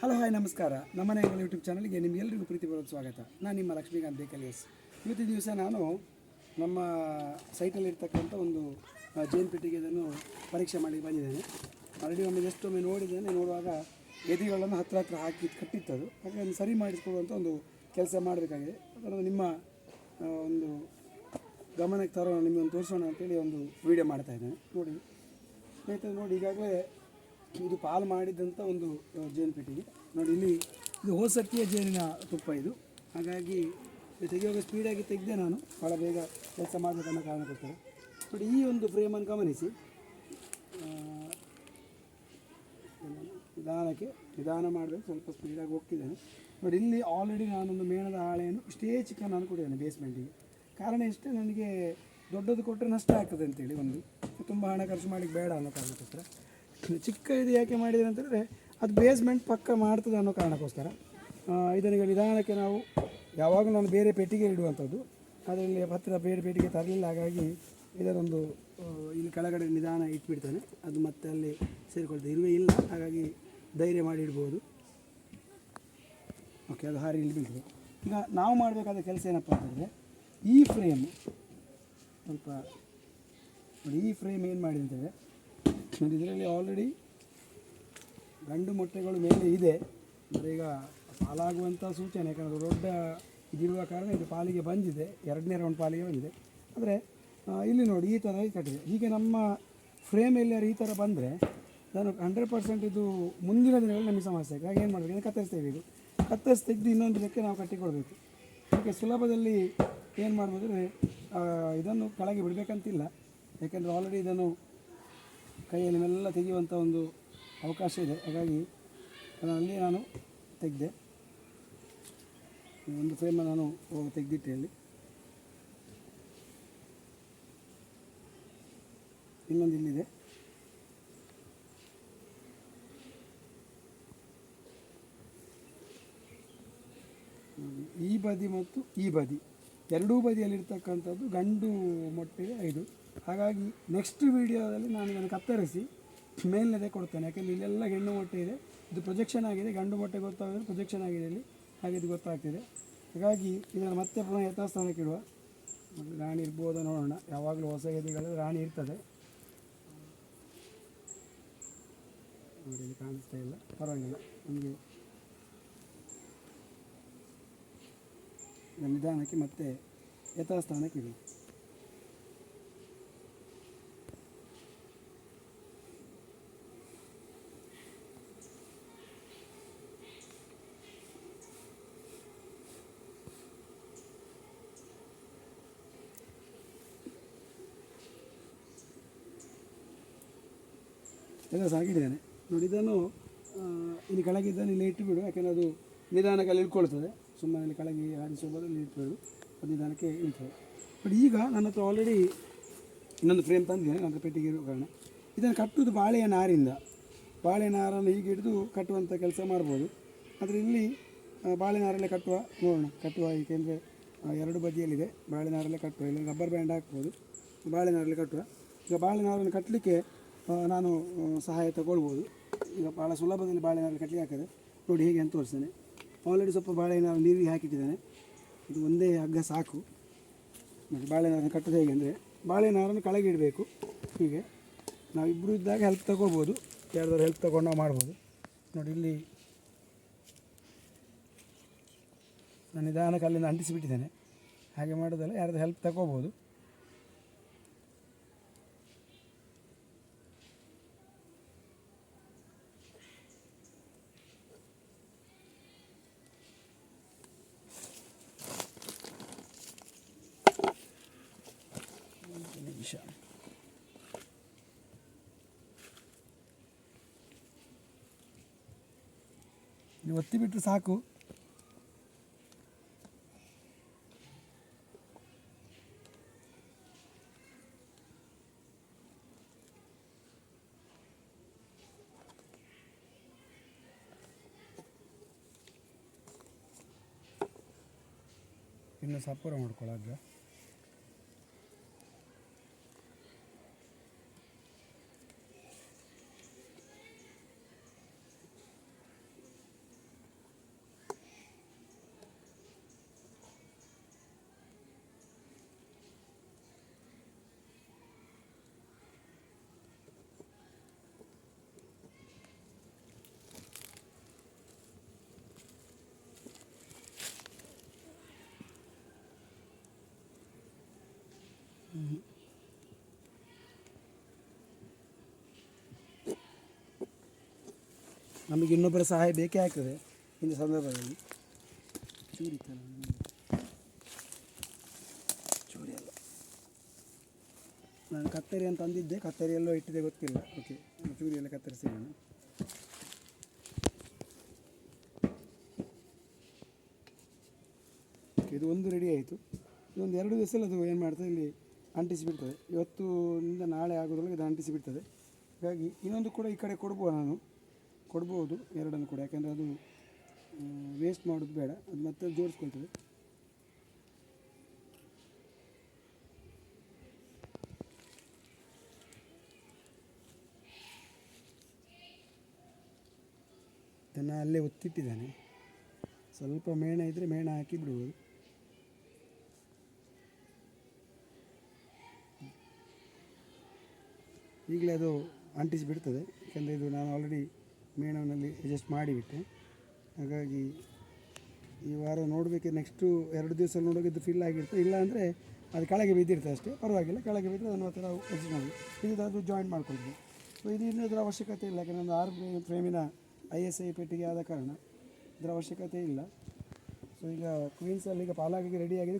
Hello hi ನಮಸ್ಕಾರ. ನಮ್ಮ ನಮ್ಮನೆ ಯೂಟ್ಯೂಬ್ ಚಾನಲ್ಗೆ ನಿಮಗೆಲ್ಲರಿಗೂ ಪ್ರೀತಿ ಬರೋದು ಸ್ವಾಗತ. ನಾನು ನಿಮ್ಮ ಲಕ್ಷ್ಮೀಕಾಂತ್ ದೇಕಲಿಯಸ್ ಇವತ್ತಿನ ದಿವಸ ನಾನು ನಮ್ಮ ಸೈಟಲ್ಲಿ ಇರ್ತಕ್ಕಂಥ ಒಂದು ಜೇನ್ ಪೆಟ್ಟಿಗೆ ಇದನ್ನು ಪರೀಕ್ಷೆ ಮಾಡಿ ಬಂದಿದ್ದೇನೆ. ಆಲ್ರೆಡಿ ಒಮ್ಮೆ ಎಷ್ಟೊಮ್ಮೆ ಒಮ್ಮೆ ನೋಡಿದ್ದೇನೆ, ನೋಡುವಾಗ ಎದೆಗಳನ್ನು ಹತ್ರ ಹತ್ರ ಹಾಕಿ ಕಟ್ಟಿತ್ತದು. ಹಾಗೆ ಅದನ್ನು ಸರಿ ಮಾಡಿಸ್ಕೊಡುವಂಥ ಒಂದು ಕೆಲಸ ಮಾಡಬೇಕಾಗಿದೆ. ಅದನ್ನು ನಿಮ್ಮ ಒಂದು ಗಮನಕ್ಕೆ ತರೋಣ, ನಿಮಗೆ ಒಂದು ತೋರಿಸೋಣ ಅಂತೇಳಿ ಒಂದು ವಿಡಿಯೋ ಮಾಡ್ತಾ ಇದ್ದೇನೆ. ನೋಡಿ, ಸ್ನೇಹಿತರೆ, ನೋಡಿ, ಈಗಾಗಲೇ ಇದು ಪಾಲು ಮಾಡಿದಂಥ ಒಂದು ಜೇನು ಪೆಟ್ಟಿಗೆ. ನೋಡಿ, ಇಲ್ಲಿ ಇದು ಹೋಸಕ್ಕಿಯ ಜೇನಿನ ತುಪ್ಪ ಇದು. ಹಾಗಾಗಿ ತೆಗೆಯುವಾಗ ಸ್ಪೀಡಾಗಿ ತೆಗೆದೆ ನಾನು. ಭಾಳ ಬೇಗ ಕೆಲಸ ಮಾಡಬೇಕನ್ನೋ ಕಾರಣಕ್ಕೋಸ್ಕರ ಬಟ್ ಈ ಒಂದು ಫ್ರೇಮನ್ನು ಗಮನಿಸಿ. ನಿಧಾನಕ್ಕೆ, ನಿಧಾನ ಮಾಡಬೇಕು, ಸ್ವಲ್ಪ ಸ್ಪೀಡಾಗಿ ಹೋಗ್ತಿದ್ದೇನೆ. ನೋಡಿ, ಇಲ್ಲಿ ಆಲ್ರೆಡಿ ನಾನೊಂದು ಮೇಣದ ಹಾಳೆಯನ್ನು ಇಷ್ಟೇ ಚಿಕನ್ ನಾನು ಕೊಟ್ಟಿದ್ದೇನೆ ಬೇಸ್ಮೆಂಟಿಗೆ ಕಾರಣ ಇಷ್ಟೇ, ನನಗೆ ದೊಡ್ಡದು ಕೊಟ್ಟರೆ ನಷ್ಟ ಆಗ್ತದೆ ಅಂತೇಳಿ ಒಂದು. ತುಂಬ ಹಣ ಖರ್ಚು ಮಾಡಲಿಕ್ಕೆ ಬೇಡ ಅನ್ನೋ ಕಾರಣಕ್ಕೋಸ್ಕರ. ಚಿಕ್ಕ ಇದು ಯಾಕೆ ಮಾಡಿದ್ರೆ ಅಂತಂದರೆ ಅದು ಬೇಸ್ಮೆಂಟ್ ಪಕ್ಕ ಮಾಡ್ತದೆ ಅನ್ನೋ ಕಾರಣಕ್ಕೋಸ್ಕರ. ಇದನ್ನೀಗ ನಿಧಾನಕ್ಕೆ ನಾವು ಯಾವಾಗಲೂ ನಾನು ಬೇರೆ ಪೆಟ್ಟಿಗೆ ಇಡುವಂಥದ್ದು. ಅದರಲ್ಲಿ ಹತ್ತಿರ ಬೇರೆ ಪೆಟ್ಟಿಗೆ ತರಲಿಲ್ಲ. ಹಾಗಾಗಿ ಇದರೊಂದು ಇಲ್ಲಿ ಕೆಳಗಡೆ ನಿಧಾನ ಇಟ್ಬಿಡ್ತಾನೆ. ಅದು ಮತ್ತೆ ಅಲ್ಲಿ ಸೇರಿಕೊಳ್ತದೆ. ಇರುವೆ ಇಲ್ಲ. ಹಾಗಾಗಿ ಧೈರ್ಯ ಮಾಡಿ ಇಡ್ಬೋದು. ಓಕೆ ಅದು ಹಾರಿ ಇಲ್ಲಿ ಈಗ ನಾವು ಮಾಡಬೇಕಾದ ಕೆಲಸ ಏನಪ್ಪ ಅಂತಂದರೆ ಈ ಫ್ರೇಮ್ ಸ್ವಲ್ಪ ನೋಡಿ, ಈ ಫ್ರೇಮ್ ಏನು ಮಾಡಿ ಅಂತಂದರೆ ಇದರಲ್ಲಿ ಆಲ್ರೆಡಿ ಗಂಡು ಮೊಟ್ಟೆಗಳು ಮೇಲೆ ಇದೆ. ಅಂದರೆ ಈಗ ಪಾಲಾಗುವಂಥ ಸೂಚನೆ, ಯಾಕಂದರೆ ದೊಡ್ಡ ಇದಿರುವ ಕಾರಣ ಇದು ಪಾಲಿಗೆ ಬಂದಿದೆ. ಎರಡನೇ ರೌಂಡ್ ಪಾಲಿಗೆ ಬಂದಿದೆ. ಆದರೆ ಇಲ್ಲಿ ನೋಡಿ, ಈ ಥರ ಕಟ್ಟಿದೆ ಹೀಗೆ ನಮ್ಮ ಫ್ರೇಮ್ ಎಲ್ಲಾರು ಈ ಥರ ಬಂದರೆ, ನಾನು ಹಂಡ್ರೆಡ್ ಪರ್ಸೆಂಟ್ ಇದು ಮುಂದಿನ ದಿನಗಳಲ್ಲಿ ನಮಗೆ ಸಮಸ್ಯೆ. ಆಗಿದೆ ಹಾಗೆ ಏನು ಮಾಡಬೇಕು? ಕತ್ತರಿಸಿ ತೆಗಿಬೇಕು ಕತ್ತರಿಸಿ ತೆಗೆದು ಇನ್ನೊಂದು ಇದಕ್ಕೆ ನಾವು ಕಟ್ಟಿಕೊಳ್ಬೇಕು ಅದಕ್ಕೆ ಸುಲಭದಲ್ಲಿ ಏನು ಮಾಡ್ಬೋದು ಅಂದರೆ ಇದನ್ನು ಕೆಳಗೆ ಬಿಡಬೇಕಂತಿಲ್ಲ. ಯಾಕೆಂದರೆ ಆಲ್ರೆಡಿ ಇದನ್ನು ಕೈಯಲ್ಲಿ ಮೆಲ್ಲ ತೆಗೆಯುವಂಥ ಒಂದು ಅವಕಾಶ ಇದೆ. ಹಾಗಾಗಿ ಅಲ್ಲಿ ನಾನು ತೆಗೆದೆ. ಒಂದು ಫ್ರೇಮ್ ನಾನು ತೆಗೆದಿಟ್ಟೆ ಅಲ್ಲಿ. ಇನ್ನೊಂದು ಇಲ್ಲಿದೆ. ಈ ಬದಿ ಮತ್ತು ಈ ಬದಿ. ಎರಡೂ ಬದಿಯಲ್ಲಿರ್ತಕ್ಕಂಥದ್ದು ಗಂಡು ಮೊಟ್ಟೆಗೆ ಐದು ಹಾಗಾಗಿ ನೆಕ್ಸ್ಟ್ ವಿಡಿಯೋದಲ್ಲಿ ನಾನು ಇದನ್ನು ಕತ್ತರಿಸಿ ಮೇಲ್ನದೇ ಕೊಡ್ತೇನೆ. ಯಾಕೆಂದರೆ ಇಲ್ಲೆಲ್ಲ ಹೆಣ್ಣು ಮೊಟ್ಟೆ ಇದೆ. ಇದು ಪ್ರೊಜೆಕ್ಷನ್ ಆಗಿದೆ. ಗಂಡು ಮೊಟ್ಟೆ ಗೊತ್ತಾಗೋದು ಪ್ರೊಜೆಕ್ಷನ್ ಆಗಿದೆ ಇಲ್ಲಿ. ಹಾಗೆ ಇದು ಗೊತ್ತಾಗ್ತಿದೆ. ಹಾಗಾಗಿ ಇದನ್ನು ಮತ್ತೆ ಪುನಃ ಯಥಾಸ್ಥಾನಕ್ಕೆ ಇಡುವ. ರಾಣಿ ಇರ್ಬೋದು ನೋಡೋಣ. ಯಾವಾಗಲೂ ಹೊಸ ಗದಿಗಳು ರಾಣಿ ಇರ್ತದೆ. ನೋಡಿ ಕಾಣಿಸ್ತಾ ಇಲ್ಲ. ಪರವಾಗಿಲ್ಲ. ನಮಗೆ ನಿಧಾನಕ್ಕೆ ಮತ್ತೆ ಯಥಾಸ್ಥಾನಕ್ಕೆ ಇಡಿ. ಎಲ್ಲ ಸಾಕಿದ್ದೇನೆ ನೋಡಿ, ಇದನ್ನು ಇಲ್ಲಿ ಕೆಳಗಿದ್ದನ್ನು ಇದನ್ನು ಇಲ್ಲಿ ಇಟ್ಟುಬಿಡು ಯಾಕೆಂದರೆ ಅದು ನಿಧಾನಕ್ಕೆ ಅಲ್ಲಿ ಇಳ್ಕೊಳ್ತದೆ. ಸುಮ್ಮನೆ ಕೆಳಗೆ ಹಾರಿಸುವಾಗ ಬದಲು ಇಟ್ಬಿಡು ಅದು ನಿಧಾನಕ್ಕೆ ಇಳ್ತದೆ ಬಟ್ ಈಗ ನನ್ನ ಹತ್ರ ಆಲ್ರೆಡಿ ಇನ್ನೊಂದು ಫ್ರೇಮ್ ತಂದಿದ್ದೇನೆ ನನ್ನ ಪೆಟ್ಟಿಗೆ ಇರುವ ಕಾರಣ. ಇದನ್ನು ಕಟ್ಟುವುದು ಬಾಳೆಯ ನಾರಿಂದ. ಬಾಳೆ ನಾರನ್ನು ಹೀಗೆ ಹಿಡಿದು ಕಟ್ಟುವಂಥ ಕೆಲಸ ಮಾಡ್ಬೋದು. ಆದರೆ ಇಲ್ಲಿ ಬಾಳೆ ನಾರಲ್ಲೇ ಕಟ್ಟುವ, ನೋಡೋಣ. ಕಟ್ಟುವ ಏಕೆಂದರೆ ಎರಡು ಬದಿಯಲ್ಲಿದೆ. ಬಾಳೆ ನಾರಲ್ಲೇ ಕಟ್ಟುವ. ಇಲ್ಲ ರಬ್ಬರ್ ಬ್ಯಾಂಡ್ ಹಾಕ್ಬೋದು. ಬಾಳೆ ನಾರಲ್ಲಿ ಕಟ್ಟುವ. ಈಗ ಬಾಳೆ ನಾರನ್ನು ಕಟ್ಟಲಿಕ್ಕೆ ನಾನು ಸಹಾಯ ತಗೊಳ್ಬೋದು. ಈಗ ಭಾಳ ಸುಲಭದಲ್ಲಿ ಬಾಳೆನಾರಲ್ಲಿ ಕಟ್ಟಲಿಕ್ಕೆ ಹಾಕಿದೆ ನೋಡಿ, ಹೇಗೆ ಅಂತ ತೋರಿಸ್ತೇನೆ. ಆಲ್ರೆಡಿ ಸ್ವಲ್ಪ ಬಾಳೆಹಣ್ಣು ನೀರಿಗೆ ಹಾಕಿಟ್ಟಿದ್ದೇನೆ. ಇದು ಒಂದೇ ಹಗ್ಗ ಸಾಕು. ಮತ್ತು ಬಾಳೆನಾರನ್ನು ಕಟ್ಟೋದು ಹೇಗೆ ಅಂದರೆ ಬಾಳೆನಾರನ್ನು ಕೆಳಗೆ ಇಡಬೇಕು. ಹೀಗೆ. ನಾವು ಇಬ್ಬರು ಇದ್ದಾಗ ಹೆಲ್ಪ್ ತಗೋಬೋದು. ಯಾರ್ದಾರು ಹೆಲ್ಪ್ ತಗೊಂಡು ನಾವು ಮಾಡ್ಬೋದು. ನೋಡಿ, ಇಲ್ಲಿ ನಾನು ನಿಧಾನಕ್ಕೆ ಅಲ್ಲಿಂದ ಅಂಟಿಸಿಬಿಟ್ಟಿದ್ದೇನೆ. ಹಾಗೆ ಮಾಡೋದಲ್ಲ ಯಾರ್ದು ಹೆಲ್ಪ್ ತಗೋಬೋದು ಒಂದು ನಿಮಿಷ ಒತ್ತಿ ಬಿಟ್ಟರೆ ಸಾಕು ಇನ್ನು ಸಪೂರ ಮಾಡ್ಕೊಳ್ಳೋದು ನಮಗೆ ಇನ್ನೊಬ್ಬರ ಸಹಾಯ ಬೇಕೇ ಆಗ್ತದೆ ಇಂಥ ಸಂದರ್ಭದಲ್ಲಿ. ಚೂರಿ ಚೂರಿ ಅಲ್ಲ. ನಾನು ಕತ್ತರಿ ಅಂತ ಅಂದಿದ್ದೆ, ಕತ್ತರಿ ಎಲ್ಲೋ ಇಟ್ಟಿದೆ ಗೊತ್ತಿಲ್ಲ. ಓಕೆ ಚೂರಿ ಎಲ್ಲ ಕತ್ತರಿಸಿ ನಾನು ಇದು ಒಂದು ರೆಡಿ ಆಯಿತು. ಇದೊಂದು ಎರಡು ದಿವಸ ಅದು ಏನು ಮಾಡ್ತದೆ, ಇಲ್ಲಿ ಅಂಟಿಸಿ ಬಿಡ್ತದೆ ಇವತ್ತಿನಿಂದ ನಾಳೆ ಆಗೋದ್ರೊಳಗೆ ಇದು ಅಂಟಿಸಿ ಬಿಡ್ತದೆ ಹಾಗಾಗಿ ಇನ್ನೊಂದು ಕೂಡ ಈ ಕಡೆ ಕೊಡ್ಬೋದು ನಾನು? ಕೊಡ್ಬೋದು ಎರಡನ್ನು ಕೂಡ, ಯಾಕೆಂದರೆ ಅದು ವೇಸ್ಟ್ ಮಾಡೋದು ಬೇಡ, ಅದು ಮತ್ತೆ ಜೋಡಿಸ್ಕೊಳ್ತದೆ. ಇದನ್ನು ಅಲ್ಲೇ ಒತ್ತಿಟ್ಟಿದ್ದಾನೆ. ಸ್ವಲ್ಪ ಮೇಣ ಇದ್ದರೆ ಮೇಣ ಹಾಕಿ ಬಿಡ್ಬೋದು. ಈಗಲೇ ಅದು ಅಂಟಿಸಿ ಬಿಡ್ತದೆ ಯಾಕೆಂದರೆ ಇದು ನಾನು ಆಲ್ರೆಡಿ ಮೇಣವನ್ನಲ್ಲಿ ಅಡ್ಜಸ್ಟ್ ಮಾಡಿಬಿಟ್ಟೆ. ಹಾಗಾಗಿ ಈ ವಾರ ನೋಡಬೇಕು ನೆಕ್ಸ್ಟು ಎರಡು ದಿವಸ ನೋಡೋಕೆ ಇದು ಫಿಲ್ ಆಗಿರ್ತದೆ ಇಲ್ಲ ಅಂದರೆ ಅದು ಕೆಳಗೆ ಬಿದ್ದಿರ್ತದೆ ಅಷ್ಟೇ. ಪರವಾಗಿಲ್ಲ, ಕೆಳಗೆ ಬಿದ್ದರೆ ಅದನ್ನು ಮತ್ತೆ ನಾವು ಅಡ್ಜಸ್ಟ್ ಮಾಡಿ. ಇದು ಅದು ಜಾಯಿಂಟ್ ಮಾಡ್ಕೊಳ್ತೀವಿ ಸೊ ಇದು ಇನ್ನೂ ಇದರ ಅವಶ್ಯಕತೆ ಇಲ್ಲ. ಯಾಕಂದರೆ ಒಂದು ಆರು ಫ್ರೇ- ಫ್ರೇಮಿನ ಐ ಎಸ್ ಐ ಪೆಟ್ಟಿಗೆ ಆದ ಕಾರಣ ಇದರ ಅವಶ್ಯಕತೆ ಇಲ್ಲ. ಸೊ ಈಗ ಕ್ವೀನ್ಸಲ್ಲಿ ಈಗ ಪಾಲಾಗಿ ರೆಡಿಯಾಗಿದೆ